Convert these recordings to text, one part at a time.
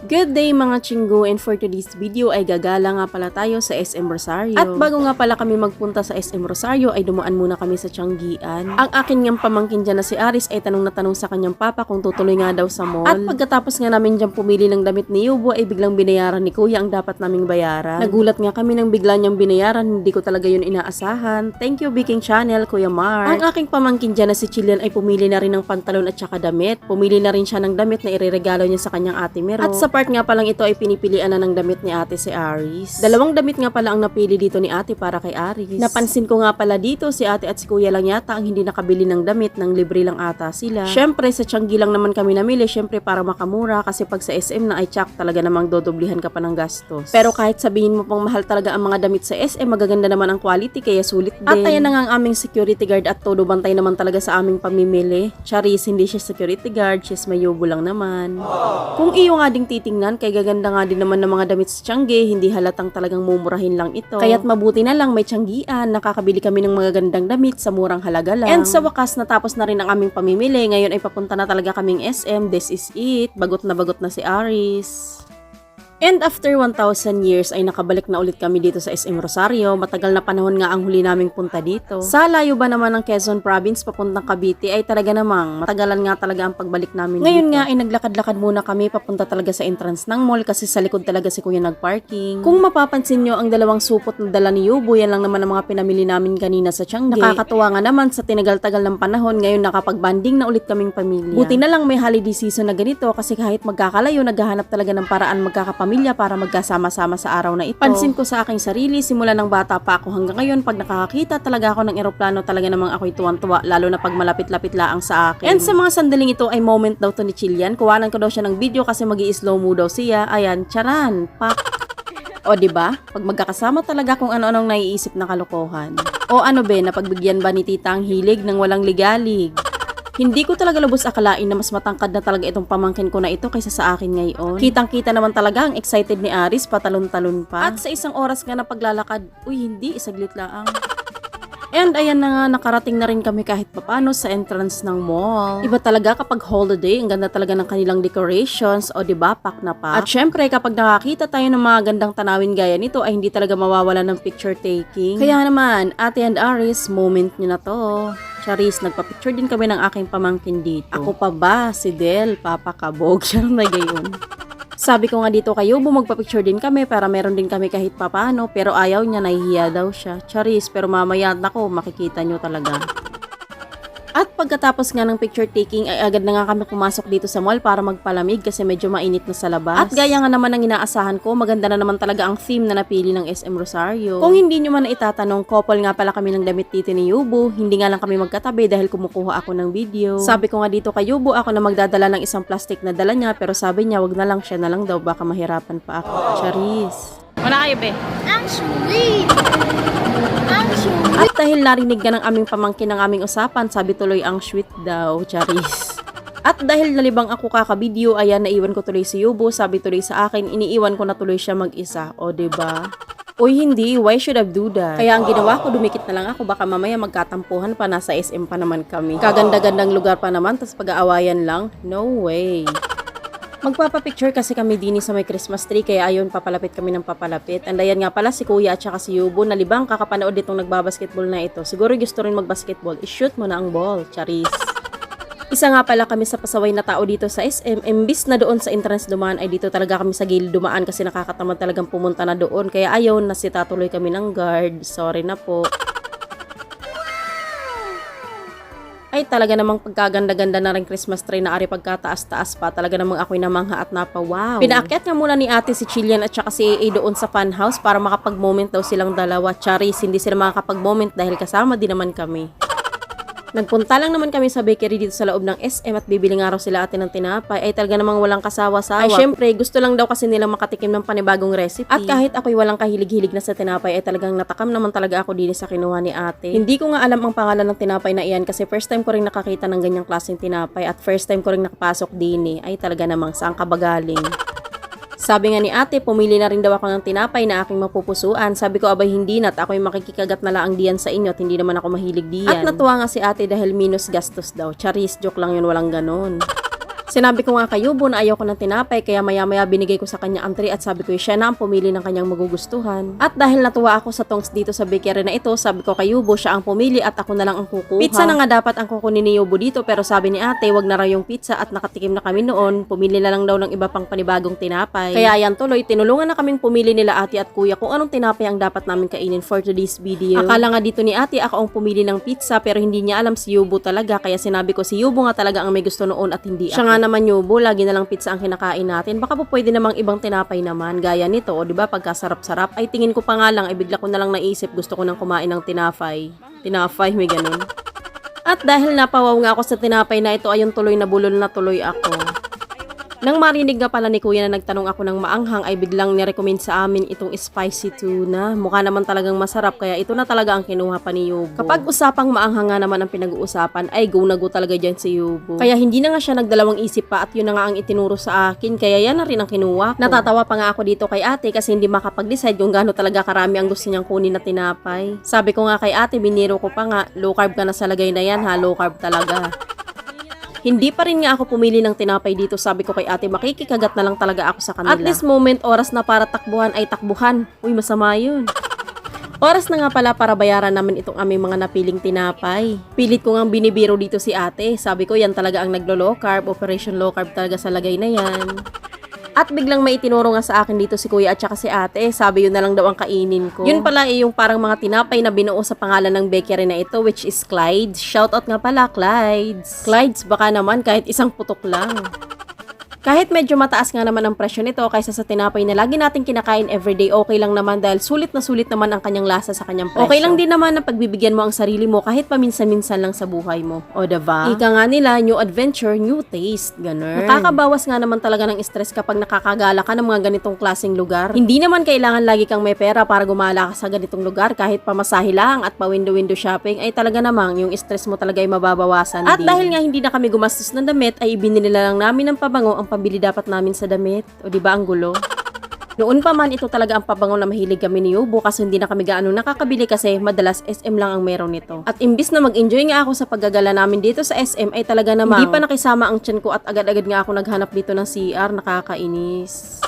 Good day mga chinggo and for today's video ay gagala nga pala tayo sa SM Rosario. At bago nga pala kami magpunta sa SM Rosario ay dumaan muna kami sa Tianggian. Ang akin niyang pamangkin dyan na si Aris ay tanong na tanong sa kanyang papa kung tutuloy nga daw sa mall. At pagkatapos nga namin dyan pumili ng damit ni Yubo ay biglang binayaran ni Kuya ang dapat naming bayaran. Nagulat nga kami nang bigla niyang binayaran, hindi ko talaga yun inaasahan. Thank you Baking Channel, Kuya Mark. Ang aking pamangkin dyan na si Chilian ay pumili na rin ng pantalon at saka damit. Pumili na rin siya ng damit na ireregalo niya sa kanyang ate Mero. At sa part nga palang ito ay pinipilian na ng damit ni ate si Aris. Dalawang damit nga pala ang napili dito ni ate para kay Aris. Napansin ko nga pala dito si ate at si kuya lang yata ang hindi nakabili ng damit nang libre lang ata sila. Syempre sa Tianggi lang naman kami namili syempre para makamura kasi pag sa SM na ay tsak talaga namang dodoblihan ka pa ng gastos. Pero kahit sabihin mo pang mahal talaga ang mga damit sa SM magaganda naman ang quality kaya sulit din. At ayan na nga ang aming security guard at todo bantay naman talaga sa aming pamimili. Charis hindi siya security guard, she's mayubo lang naman. Kung iyo nga ding titingnan, kay gaganda nga din naman ng mga damit sa Tiangge, hindi halatang talagang mumurahin lang ito. Kaya't mabuti na lang may Tianggian, nakakabili kami ng mga gandang damit sa murang halaga lang. And sa wakas, natapos na rin ang aming pamimili. Ngayon ay papunta na talaga kaming SM, this is it. Bagot na bagot na si Aris. And after 1,000 years ay nakabalik na ulit kami dito sa SM Rosario. Matagal na panahon nga ang huli naming punta dito. Sa layo ba naman ng Quezon Province papuntang Cavite ay talaga namang matagalan nga talaga ang pagbalik namin Ngayon dito. nga ay naglakad-lakad muna kami papunta talaga sa entrance ng mall kasi sa likod talaga si kuya nagparking. Kung mapapansin nyo ang dalawang supot na dala ni Yubo, yan lang naman ang mga pinamili namin kanina sa Tiangge. Nakakatuwa nga naman sa tinagal-tagal ng panahon ngayon nakapag-banding na ulit kaming pamilya. Buti na lang may holiday season na ganito kasi kahit magkakalayo naghahanap talaga ng paraan magkakapamilya pamilya para magkasama-sama sa araw na ito. Pansin ko sa aking sarili, simula ng bata pa ako hanggang ngayon, pag nakakakita talaga ako ng eroplano, talaga namang ako'y tuwan-tuwa, lalo na pag malapit-lapit laang sa akin. And sa mga sandaling ito ay moment daw to ni Chilian. Kuwanan ko daw siya ng video kasi mag slow mo daw siya. Ayan, charan, pak. O di ba? Pag magkakasama talaga kung ano-anong naiisip na kalokohan. O ano be, napagbigyan ba ni tita ang hilig ng walang ligalig? Hindi ko talaga lubos akalain na mas matangkad na talaga itong pamangkin ko na ito kaysa sa akin ngayon. Kitang-kita naman talaga ang excited ni Aris, patalon-talon pa. At sa isang oras nga na paglalakad, uy hindi, isaglit lang. And ayan na nga, nakarating na rin kami kahit papano sa entrance ng mall. Iba talaga kapag holiday, ang ganda talaga ng kanilang decorations, o di ba pak na pa. At syempre, kapag nakakita tayo ng mga gandang tanawin gaya nito, ay hindi talaga mawawala ng picture taking. Kaya naman, Ate and Aris, moment nyo na to. Charis, nagpa-picture din kami ng aking pamangkin dito. Ako pa ba? Si Del, Papa Kabog, siya na gayon. Sabi ko nga dito kayo, magpa-picture din kami para meron din kami kahit papano, pero ayaw niya, nahihiya daw siya. Charis, pero mamaya nako, makikita nyo talaga. At pagkatapos nga ng picture taking ay agad na nga kami pumasok dito sa mall para magpalamig kasi medyo mainit na sa labas. At gaya nga naman ng inaasahan ko, maganda na naman talaga ang theme na napili ng SM Rosario. Kung hindi nyo man itatanong, couple nga pala kami ng damit dito ni Yubo, hindi nga lang kami magkatabi dahil kumukuha ako ng video. Sabi ko nga dito kay Yubo, ako na magdadala ng isang plastic na dala niya pero sabi niya wag na lang siya na lang daw baka mahirapan pa ako. Charis. Wala kayo be? Ang sweet! At dahil narinig ka ng aming pamangkin ng aming usapan, sabi tuloy ang sweet daw, Charis. At dahil nalibang ako kakabideo, ayan, naiwan ko tuloy si Yubo, sabi tuloy sa akin, iniiwan ko na tuloy siya mag-isa. O, ba? Diba? Uy, hindi. Why should I do that? Kaya ang ginawa ko, dumikit na lang ako. Baka mamaya magkatampuhan pa. Nasa SM pa naman kami. Kaganda-gandang lugar pa naman, tapos pag-aawayan lang. No way. Magpapapicture kasi kami dini sa may Christmas tree kaya ayon papalapit kami ng papalapit. And ayan nga pala si Kuya at saka si Yubo nalibang kakapanood itong nagbabasketball na ito. Siguro gusto rin magbasketball. I-shoot mo na ang ball, Charis. Isa nga pala kami sa pasaway na tao dito sa SM. Imbis na doon sa entrance dumaan ay dito talaga kami sa gilid dumaan kasi nakakatamad talagang pumunta na doon. Kaya ayon na si tatuloy kami ng guard. Sorry na po. Ay talaga namang pagkaganda-ganda na rin Christmas tree na ari pagkataas-taas pa. Talaga namang ako'y namangha at napa wow. Pinaakyat nga muna ni ate si Chilian at saka si AA doon sa fun house para makapag-moment daw silang dalawa. Charis, hindi sila makakapag-moment dahil kasama din naman kami. Nagpunta lang naman kami sa bakery dito sa loob ng SM at bibili nga raw sila atin ng tinapay. Ay talaga namang walang kasawa-sawa. Ay syempre, gusto lang daw kasi nilang makatikim ng panibagong recipe. At kahit ako'y walang kahilig-hilig na sa tinapay, ay talagang natakam naman talaga ako din sa kinuha ni ate. Hindi ko nga alam ang pangalan ng tinapay na iyan kasi first time ko rin nakakita ng ganyang klaseng tinapay at first time ko rin nakapasok din eh. Ay talaga namang saan ka ba galing? Sabi nga ni ate, pumili na rin daw ako ng tinapay na aking mapupusuan. Sabi ko, abay hindi na't ako'y makikikagat na lang diyan sa inyo at hindi naman ako mahilig diyan. At natuwa nga si ate dahil minus gastos daw. Charis, joke lang yun, walang ganon. Sinabi ko nga kay Yubo na ayaw ko ng tinapay kaya maya-maya binigay ko sa kanya ang tray at sabi ko siya na ang pumili ng kanyang magugustuhan. At dahil natuwa ako sa tongs dito sa bakery na ito, sabi ko kay Yubo siya ang pumili at ako na lang ang kukuha. Pizza na nga dapat ang kukunin ni Yubo dito pero sabi ni ate wag na raw yung pizza at nakatikim na kami noon, pumili na lang daw ng iba pang panibagong tinapay. Kaya yan tuloy, tinulungan na kaming pumili nila ate at kuya kung anong tinapay ang dapat namin kainin for today's video. Akala nga dito ni ate ako ang pumili ng pizza pero hindi niya alam si Yubo talaga kaya sinabi ko si Yubo nga talaga ang may gusto noon at hindi Siya nga naman Yubo, lagi na lang pizza ang kinakain natin. Baka po pwede namang ibang tinapay naman gaya nito, o ba? Pagkasarap-sarap ay tingin ko pa nga lang ay bigla ko na lang naisip gusto ko nang kumain ng tinapay. Tinapay, may ganun. At dahil napawaw nga ako sa tinapay na ito, ayun tuloy na bulol na tuloy ako. Nang marinig nga pala ni kuya na nagtanong ako ng maanghang ay biglang nirecommend sa amin itong spicy tuna. Mukha naman talagang masarap kaya ito na talaga ang kinuha pa ni Yubo. Kapag usapang maanghang nga naman ang pinag-uusapan ay go na go talaga dyan si Yubo. Kaya hindi na nga siya nagdalawang isip pa at yun na nga ang itinuro sa akin kaya yan na rin ang kinuha ko. Natatawa pa nga ako dito kay ate kasi hindi makapag-decide kung gaano talaga karami ang gusto niyang kunin na tinapay. Sabi ko nga kay ate, biniro ko pa nga, low carb ka na sa lagay na yan ha, low carb talaga. Hindi pa rin nga ako pumili ng tinapay dito. Sabi ko kay ate, makikikagat na lang talaga ako sa kanila. At this moment, oras na para takbuhan ay takbuhan. Uy, masama yun. Oras na nga pala para bayaran namin itong aming mga napiling tinapay. Pilit ko nga binibiro dito si ate. Sabi ko, yan talaga ang naglo-low carb. Operation low carb talaga sa lagay na yan. At biglang may itinuro nga sa akin dito si kuya at saka si ate. Sabi yun na lang daw ang kainin ko. Yun pala ay yung parang mga tinapay na binuo sa pangalan ng bakery na ito which is Clyde's. Shoutout nga pala, Clyde's. Clyde's baka naman kahit isang putok lang. Kahit medyo mataas nga naman ang presyo nito kaysa sa tinapay na lagi nating kinakain everyday, okay lang naman dahil sulit na sulit naman ang kanyang lasa sa kanyang presyo. Okay lang din naman na pagbibigyan mo ang sarili mo kahit paminsan-minsan lang sa buhay mo. O diba? Ika nga nila, new adventure, new taste. Ganun. Nakakabawas nga naman talaga ng stress kapag nakakagala ka ng mga ganitong klaseng lugar. Hindi naman kailangan lagi kang may pera para gumala ka sa ganitong lugar kahit pamasahe lang at pa window-window shopping ay talaga namang yung stress mo talaga ay mababawasan At din. dahil nga hindi na kami gumastos ng damit ay ibinili lang namin ng pabango ang pambili dapat namin sa damit. O di ba ang gulo? Noon pa man ito talaga ang pabango na mahilig kami ni Yubo kasi hindi na kami gaano nakakabili kasi madalas SM lang ang meron nito. At imbis na mag-enjoy nga ako sa paggagala namin dito sa SM ay talaga namang hindi pa nakisama ang tiyan ko at agad-agad nga ako naghanap dito ng CR nakakainis.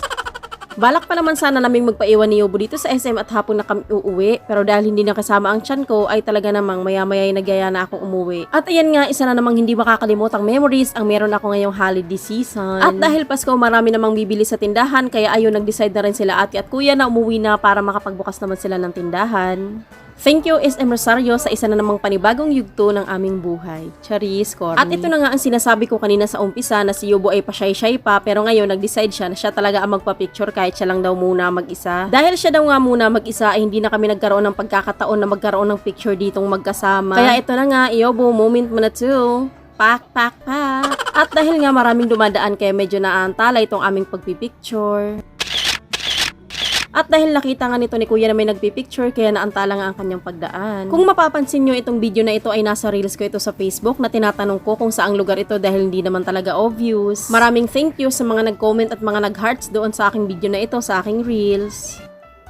Balak pa naman sana naming magpaiwan ni Yobo dito sa SM at hapon na kami uuwi. Pero dahil hindi nakasama ang tiyan ko, ay talaga namang maya-maya ay nagyaya na akong umuwi. At ayan nga, isa na namang hindi makakalimutang memories ang meron ako ngayong holiday season. At dahil Pasko, marami namang bibili sa tindahan, kaya ayun, nag-decide na rin sila ate at kuya na umuwi na para makapagbukas naman sila ng tindahan. Thank you SM Rosario sa isa na namang panibagong yugto ng aming buhay. Charis, Corny. At ito na nga ang sinasabi ko kanina sa umpisa na si Yubo ay pasyay-syay pa pero ngayon nag-decide siya na siya talaga ang magpa-picture kahit siya lang daw muna mag-isa. Dahil siya daw nga muna mag-isa ay hindi na kami nagkaroon ng pagkakataon na magkaroon ng picture ditong magkasama. Kaya ito na nga, Yobo, moment mo na too. Pak, pak, pak. At dahil nga maraming dumadaan kaya medyo naantala itong aming pagpipicture. At dahil nakita nga nito ni Kuya na may nagpipicture, kaya naantala nga ang kanyang pagdaan. Kung mapapansin nyo itong video na ito ay nasa reels ko ito sa Facebook na tinatanong ko kung saang lugar ito dahil hindi naman talaga obvious. Maraming thank you sa mga nag-comment at mga nag-hearts doon sa aking video na ito sa aking reels.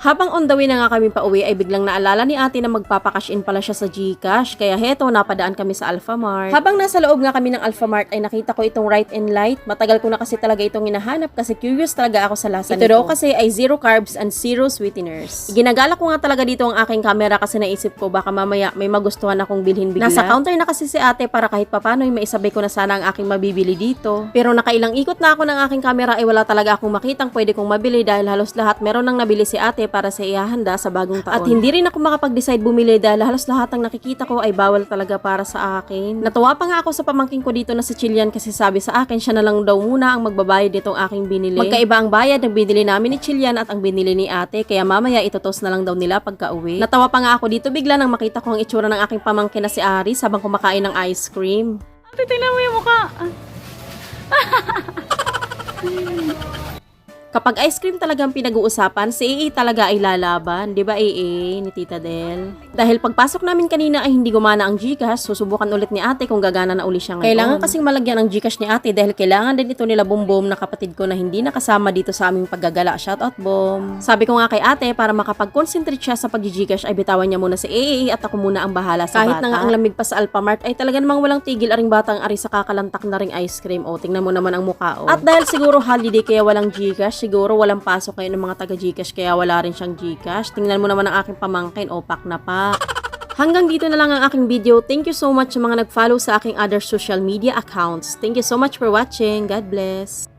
Habang on the way na nga kami pa uwi ay biglang naalala ni ate na magpapakash in pala siya sa Gcash kaya heto napadaan kami sa Alphamart. Habang nasa loob nga kami ng Alphamart ay nakita ko itong right and light. Matagal ko na kasi talaga itong hinahanap kasi curious talaga ako sa lasa Ito nito. daw kasi ay zero carbs and zero sweeteners. Ginagala ko nga talaga dito ang aking camera kasi naisip ko baka mamaya may magustuhan akong bilhin bigla. Nasa counter na kasi si ate para kahit papano ay maisabay ko na sana ang aking mabibili dito. Pero nakailang ikot na ako ng aking camera ay wala talaga akong makitang pwede kong mabili dahil halos lahat meron nang nabili si ate para sa ihahanda sa bagong taon. At hindi rin ako makapag-decide bumili dahil halos lahat ng nakikita ko ay bawal talaga para sa akin. Natuwa pa nga ako sa pamangking ko dito na si Chilian kasi sabi sa akin siya na lang daw muna ang magbabayad nitong aking binili. Magkaiba ang bayad ng binili namin ni Chilian at ang binili ni ate kaya mamaya itotos na lang daw nila pagka uwi. Natawa pa nga ako dito bigla nang makita ko ang itsura ng aking pamangkin na si Aris habang kumakain ng ice cream. Ate, tingnan mo yung mukha. Kapag ice cream talagang pinag-uusapan, si AA talaga ay lalaban. Di ba AA ni Tita Del? Dahil pagpasok namin kanina ay hindi gumana ang Gcash, susubukan ulit ni ate kung gagana na uli siya ngayon. Kailangan kasing malagyan ang Gcash ni ate dahil kailangan din ito nila Bumbum na kapatid ko na hindi nakasama dito sa aming paggagala. Shoutout Bom. Sabi ko nga kay ate para makapag-concentrate siya sa pag-Gcash ay bitawan niya muna si AA at ako muna ang bahala sa Kahit bata. na nga ang lamig pa sa Alphamart ay talaga namang walang tigil aring batang ari sa kakalantak na ring ice cream. O, tingnan mo naman ang mukha o. At dahil siguro holiday kaya walang Gcash, siguro walang pasok kayo ng mga taga Gcash kaya wala rin siyang Gcash. Tingnan mo naman ang aking pamangkin, o pak na pak. Hanggang dito na lang ang aking video. Thank you so much sa mga nag-follow sa aking other social media accounts. Thank you so much for watching. God bless.